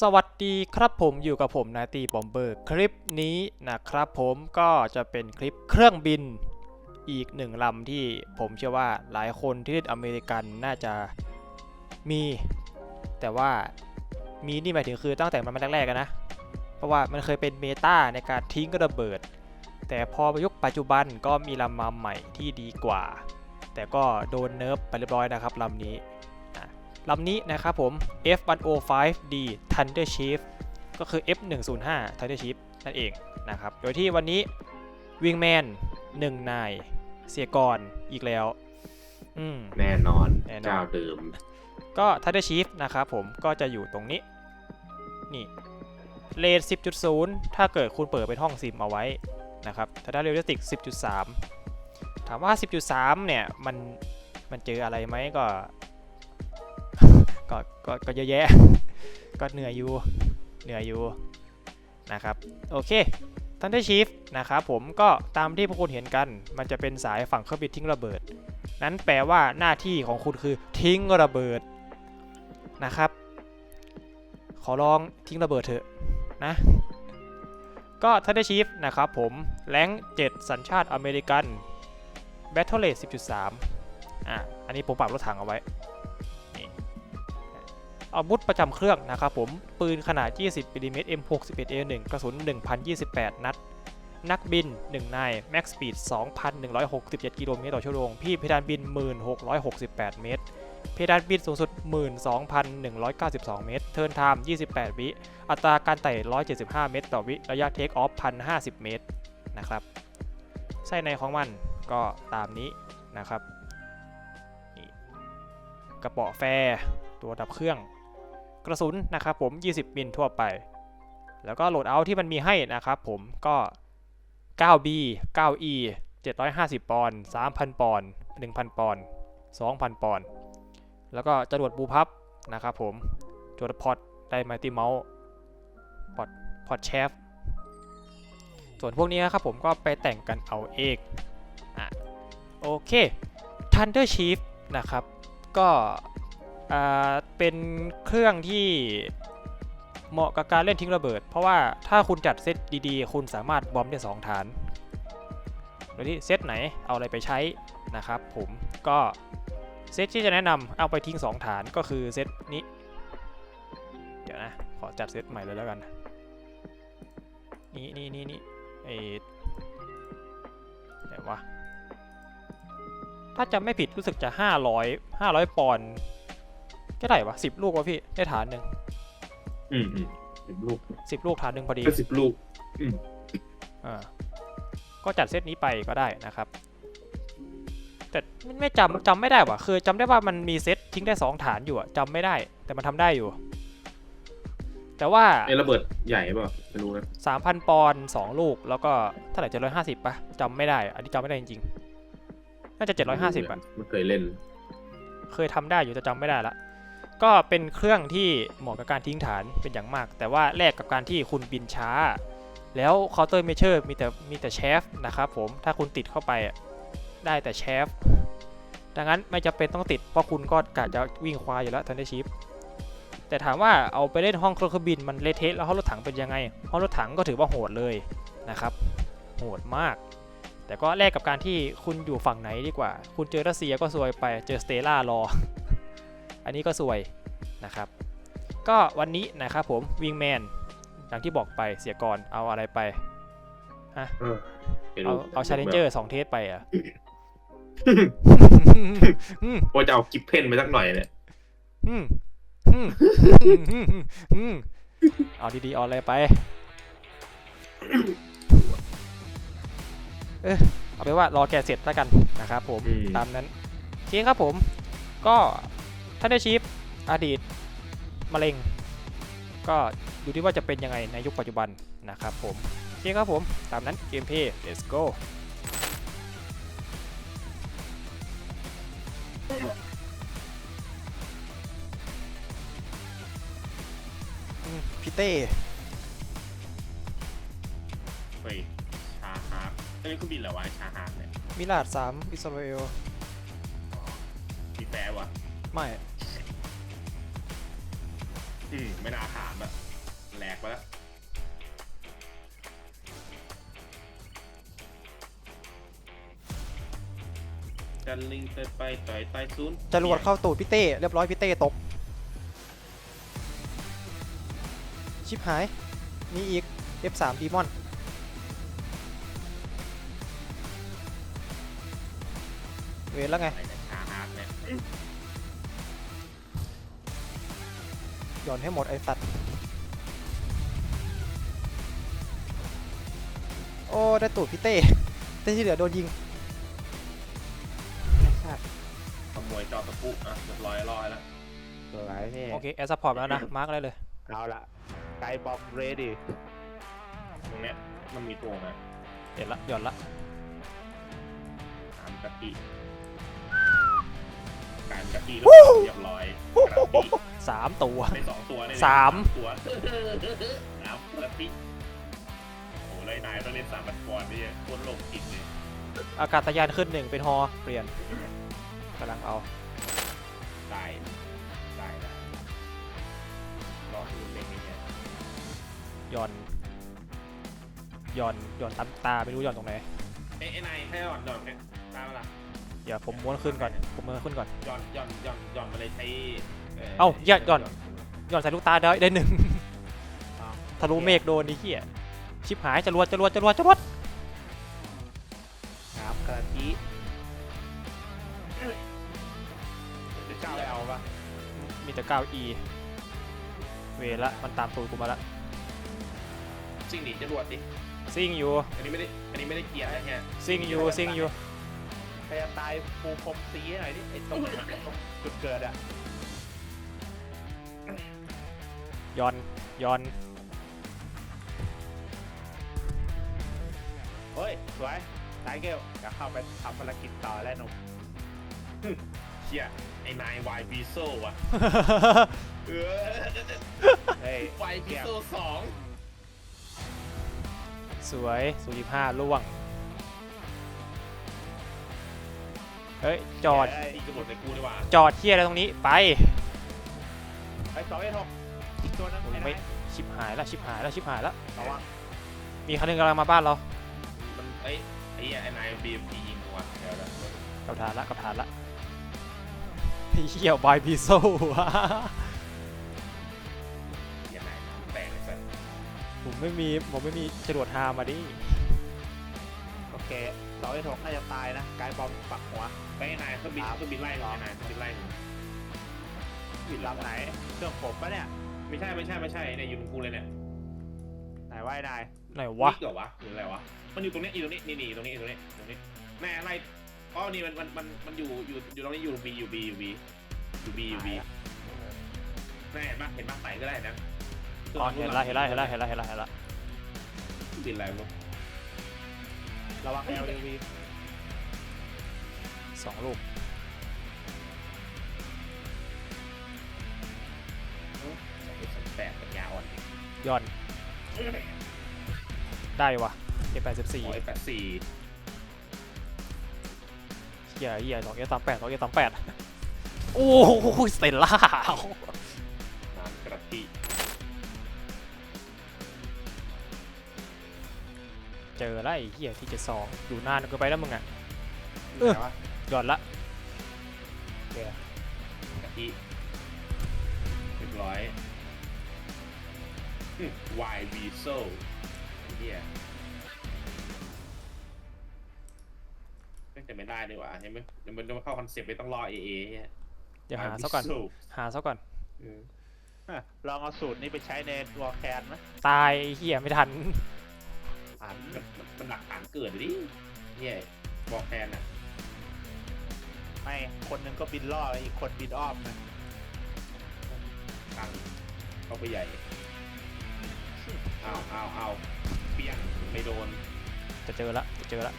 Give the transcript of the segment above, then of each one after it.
สวัสดีครับผมอยู่กับผมนาตีบอมเบอร์คลิปนี้นะครับผมก็จะเป็นคลิปเครื่องบินอีกหนึ่งลำที่ผมเชื่อว่าหลายคนที่เล่นอเมริกันน่าจะมี แต่ว่ามีนี่หมายถึงคือตั้งแต่มันมาแรกๆอะนนะ เพราะว่ามันเคยเป็นเมตาในการทิ้งระเบิด แต่พอยุคปัจจุบันก็มีลำมาใหม่ที่ดีกว่า แต่ก็โดนเนิร์ฟไปเรียบร้อยนะครับลำนี้ ลำนี้นะครับผม F105D Thunder Chief ก็คือ F105 Thunder Chief นั่นเองนะครับ โดยที่วันนี้ Wingman 1นาย เสียกรอีกแล้วอืมแน่นอนแน่นอนเจ้าเดิม ก็ Thunder Chief นะครับผมก็จะอยู่ตรงนี้ นี่เลท10.0 ถ้าเกิดคุณเปิดเป็นห้องซิมเอาไว้นะครับถ้าได้เร a ลิสติก 10.3 ถามว่า 10.3 เนี่ย มัน มันเจออะไรไหมก็ ก็ก็ก็เยอะแยะ ก็เหนื่อยอยู่เหนื่อยอยู่นะครับ โอเค Thunder Chief นะครับผมก็ตามที่พวกคุณเห็นกัน มันจะเป็นสายฝั่งเครื่องบินทิ้งระเบิด นั้นแปลว่าหน้าที่ของคุณคือทิ้งระเบิดนะครับ ขอลองทิ้งระเบิดเถอะนะ ก็ Thunder Chief นะครับผมแรง7สัญชาติอเมริกัน Battle Rate 10.3อะอันนี้ผมปรับรถถังเอาไว้ อาวุธประจำเครื่องนะครับผม ปืนขนาด 20มิลลิเมตร M61A1 กระสุน 1,028 นัด นักบิน 1 นาย Max Speed 2,167 กิโลเมตรต่อชั่วโมง พี่เพดานบิน 1,668 เมตร เพดานบินสูงสุด 12,192 เมตร เทิร์นไทม์ 28 วิ อัตราการไต่ 175 เมตร ต่อวิ ระยะเทคออฟ 1,050 เมตร นะครับ ไส้ในของมันก็ตามนี้นะครับกระเป๋อแฟร์ตัวดับเครื่อง กระสุนนะครับผม 20 มิลทั่วไป แล้วก็โหลดเอาที่มันมีให้นะครับผมก็ 9B 9E 750 ปอนด์3,000 ปอนด์1,000 ปอนด์2,000 ปอนด์แล้วก็จรวดบูพับนะครับผมจรวดพอดไดไมติเมาส์พอดพอดแชฟส่วนพวกนี้นะครับผมก็ไปแต่งกันเอาเองอะโอเค Thunder Chief นะครับ ก็อ่า เป็นเครื่องที่เหมาะกับการเล่นทิ้งระเบิด เพราะว่าถ้าคุณจัดเซตดีๆ คุณสามารถบอมได้2ฐานโดยที่เซตไหนเอาอะไรไปใช้นะครับผมก็เซตที่จะแนะนำเอาไปทิ้ง 2 ฐานก็คือเซตนี้ เดี๋ยวนะ ขอจัดเซตใหม่เลยแล้วกัน นี่นี่นี่นี่เอไหนวะถ้าจำไม่ผิดรู้สึกจะ 500 500 ปอนด์ ก็ได้วะ10ลูกวะพี่ได้ฐานหนึ่งอืมอืมสิบลูก10ลูกฐานหนึ่งพอดีก็สิบลูก อืมอ่าก็จัดเซตนี้ไปก็ได้นะครับ แต่ไม่ไม่จำจำไม่ได้ว่ะคือจำได้ว่ามันมีเซตทิ้งได้2ฐานอยู่อะจำไม่ได้ แต่มันทำได้อยู่ แต่ว่าไอ้ระเบิดใหญ่เปล่าไม่รู้นะ3,000ปอนด์2ลูก แล้วก็เท่าไหร่750ปะจำไม่ได้ อันนี้จำไม่ได้จริงๆน่าจะ750อะไม่เคยเล่น เคยทำได้อยู่แต่จำไม่ได้ละ ก็เป็นเครื่องที่เหมาะกับการทิ้งฐานเป็นอย่างมาก แต่ว่าแลกกับการที่คุณบินช้า แล้วเคาน์เตอร์เมเชอร์มีแต่มีแต่แชฟนะครับผมถ้าคุณติดเข้าไปได้แต่แชฟดังนั้นไม่จำเป็นต้องติดเพราะคุณก็กะจะวิ่งควายอยู่แล้วทันได้ชิปแต่ถามว่าเอาไปเล่นห้องเครื่องบินมันเลเทะแล้วห้องรถถังเป็นยังไงห้องรถถังก็ถือว่าโหดเลยนะครับ โหดมาก แต่ก็แลกกับการที่คุณอยู่ฝั่งไหนดีกว่า คุณเจอรัสเซียก็ซวยไปเจอสเตล่ารอ อันนี้ก็ซวยนะครับ ก็วันนี้นะครับผมวิงแมนอย่างที่บอกไปเสียก่อนเอาอะไรไปเออไม่เอารู้เอาชาเลนเจอร์สองเทสไปอะอืมว่าจะเอากิฟเพนไปสักหน่อยเนี่ยอืมอืมอืมอืมอืมเอาดีๆเอาอะไรไป เออเอาไปนว่ารอแกะเสร็จแล้วกันนะครับผมอืมตามนั้นโอเคครับผม ก็ท่านได้ชีฟอดีตมะเร็ง ก็ดูที่ว่าจะเป็นยังไงในยุคปัจจุบันนะครับผมโอเคครับผมตามนั้นเกมเพย์ let's go อืมพี่เต้เฮ้ยชาฮาร์ฟเอ้ยคือบินเหรอวะชาฮาร์ฟเนี่ยมิลาดสามอิสราเอล มีแฟร์วะไม่ อืมไม่น่าถามอะแหลกไปแล้วจะลิงเตยไปต่อยใต้ศูนย์จรวดเข้าตูดพี่เต้เรียบร้อยพี่เต้ตก ชิบหาย มีอีก F3 ดีมอน เวรแล้วไง อะไรเนี่ยชาฮาร์ดเนี่ย หย่อนให้หมดไอสัตว์ โอ้ ได้ตูดพี่เต้เต้ที่เหลือโดนยิงขโมยจอตะปุอะเรียบร้อยรอยแล้วสวยพี่โอเคแอสซัพพอร์ตแล้วนะ มาร์กอะไรเลย เอาละไกด์บอมเรดี้ตรงเนี้ยมันมีตัวนะเห็นละหย่อนละตามกะ ทิการกะทิเรียบร้อยกะทิสามตัว ได้สองตัวเนี่ยสาม ตัวสามกะทิโอ้โหเลยนายต้องเล่นสามบัตรกรนี่โคตรโลกจิตเลยอากาศยานขึ้นหนึ่งเป็นฮอเปลี่ยนกำลังเอาได้ได้ได้รอดูเล็กนี่เนี่ยหย่อนหย่อนหย่อนตามตาไม่รู้หย่อนตรงไหน เอ้ยไอ้นายให้หย่อนหย่อนเนี่ยตามมาละ เดี๋ยวผมม้วนขึ้นก่อน ผมม้วนขึ้นก่อน หย่อนหย่อนหย่อนหย่อนมาเลยใช้เอ้าหย่อนหย่อน หย่อนใส่ลูกตาได้ได้หนึ่งทะลุเมฆโดนนี่เหี้ยชิบหายจรวดจรวดจรวดจรวดน้ำกะทิจะเจ้าไปเอาปะมีแต่ 9e เวละมันตามตูดกูมาละจริงหนีจรวดดิ ซิ่งอยู่ อันนี้ไม่ได้ อันนี้ไม่ได้เกียร์นะเนี่ยซิ่งอยู่ซิ่งอยู่ ใครจะตายปูพรมสีให้หน่อยดิไอ้ตรงตรงจุดเกิดอะหย่อนหย่อนเฮ้ยสวยไทเกลจะเข้าไปทำภารกิจต่อแล้วหนุ่มเชียไอ้นายวายบีโซว่ะเออเฮ้ยวายบีโซสองสวยสูยี่ห้าล่วง ฮ้ยจอดเฮ้ยอีกกระโดดในกูดีกว่าจอดเที่ยอะไรตรงนี้ไปไอ้สองไอ้หกอีกตัวนึงโอ้ยไอ้ไม่นายชิบหายละชิบหายละชิบหายละระวังมีคันหนึงกำลังมาบ้านเรามันไอ้ไอ้เหี้ยไอ้นายบีมพียิงกูว่ะเดี๋ยวนะกับฐานละกับฐานละเฮียบายพีโซอย่าไหนแตกเลยสัสผมไม่มีผมไม่มีจรวดฮามาดิโอเค สองไอ้หกน่าจะตายนะไกด์บอมปักหัว ไปไอ้นายเครื่องบินเครื่องบินไล่มึงไอ้นายเครื่องบินไล่มึงบินลำไหนเครื่องผมปะเนี่ยไม่ใช่ไม่ใช่ไม่ใช่เนี่ยอยู่ตรงกูเลยเนี่ยไหนว่าไอ้นายไหนวะนี่เหรอวะหรืออะไรวะมันอยู่ตรงเนี้ยอยู่ตรงนี้นี่นี่ตรงนี้ตรงนี้ตรงนี้แม่อะไรอ๋อนี่มันมันมันมันอยู่อยู่อยู่ตรงนี้อยู่บีอยู่บีอยู่บีอยู่บีอยู่บีแม่เห็นปะเห็นปะใส่ก็ได้นะอ๋อเห็นละเห็นละเห็นละเห็นละเห็นละเห็นละบินอะไรมั้ง ระวัง LDV สองลูกแปดปัญญาอ่อนย่อน ได้วะเอแปดสิบสี่โอ้ยแปดสี่เฮียเฮียสองเอสามแปดสองเอสามแปดโอ้โหสเตลล่า เจอแล้วไอ้เฮียที่เจ็ดสองอยู่นานเกินไปแล้วมึงอะ เออวะหย่อนละกระทิเรียบร้อยวายวีโซ่เฮียจะไม่ได้ดีกว่าใช่ไหมมันจะมาเข้าคอนเซ็ปต์ไม่ต้องรอเอเอเฮียเดี๋ยวหาซะก่อน หาซะก่อนฮะลองเอาสูตรนี้ไปใช้ในตัวแคนไหมตายไอ้เฮียไม่ทัน อันมันมันหลักฐานเกิดดิเฮียบอกแทนอะไม่คนหนึงก็บินล่ออีกคนบินอ้อมนะตังเข้าไปใหญ่เอาเอาเอาเปี้ยงไม่โดนจะเจอละจะเจอละ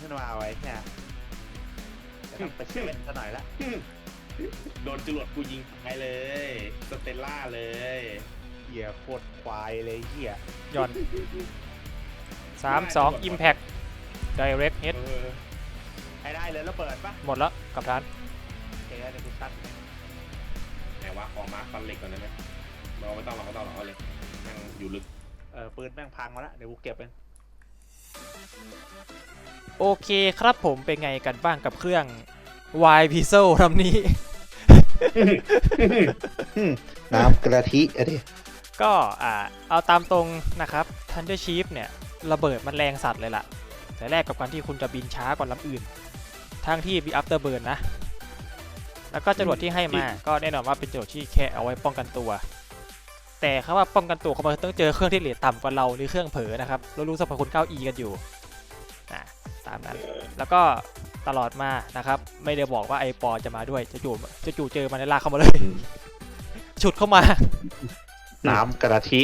ของหวานขึ้นมาไว้เนี่ยจะต้องไปเช็คซะหน่อยละโดนจรวดกูยิงไปเลย สเตลล่าเลยเหี้ยโคตรควายเลยเหี้ยย่อนสามสองอิมแพค direct hit เออให้ได้เลยแล้วเปิดปะหมดแล้วกับทานโอเคเดี๋ยวกูตัดไหนวะขอมาร์คฟันเหล็กก่อนได้ไหมเราไม่ต้องเราไม่ต้องเราเอาเลยยังอยู่ลึก เออปืนแม่งพังมาแล้วเดี๋ยวกูเก็บเอง โอเคครับผมเป็นไงกันบ้างกับเครื่อง Y p i x e l ลำนี้ น้ำกะทิอะดิก็อ่าเอาตามตรงนะครับ Thunder Chief เนี่ยระเบิดมันแรงสัตว์เลยล่ะ แต่แรกกับการที่คุณจะบินช้ากว่าลำอื่น ทั้งที่มี Afterburn นะ แล้วก็จรวดที่ให้มา ก็แน่นอนว่าเป็นจรวดที่แค่เอาไว้ป้องกันตัว แต่คำว่าป้องกันตัวเขามันต้องเจอเครื่องที่เรทต่ำกว่าเราหรือเครื่องเผลอนะครับเรารู้สรรพคุณ 9E กันอยู่นะ ตามนั้น แล้วก็ตลอดมานะครับ ไม่ได้บอกว่าไอปอจะมาด้วยจะจู่จะจู่เจอมันในลากเข้ามาเลย ฉุดเข้ามา น้ำกะทิ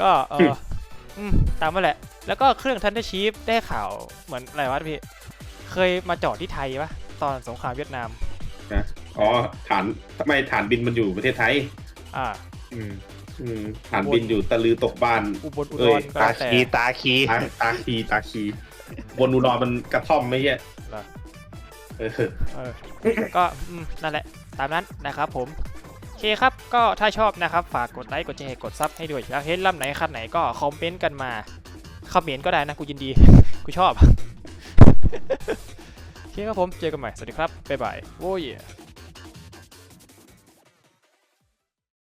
ก็เอออืมตามมาแหละ แล้วก็เครื่องทันเดอร์ชีฟได้ข่าวเหมือนอะไรวะพี่ เคยมาจอดที่ไทยปะตอนสงครามเวียดนามนะอ๋อฐานทำไมฐานบินมันอยู่ประเทศไทย อ่า อืมอืมฐานบินอยู่ตะลือตกบ้านอุบลอุเอ้ดยรก็ตาแล้วแต่คีตาคีตาตาคีตาคี บนอุดรมันกระท่อมไม่ใช่เหรอ เออ เออก็อืมนั่นแหละ ตามนั้นนะครับผม โอเคครับ ก็ถ้าชอบนะครับ ฝากกดไลค์ กดแชร์ กดซับให้ด้วยอยากเห็นลำไหนคันไหนก็คอมเมนต์กันมา คอมเมนต์ก็ได้นะ กูยินดี กูชอบ โอเคครับผม เจอกันใหม่ สวัสดีครับ บ๊ายบายโว้ย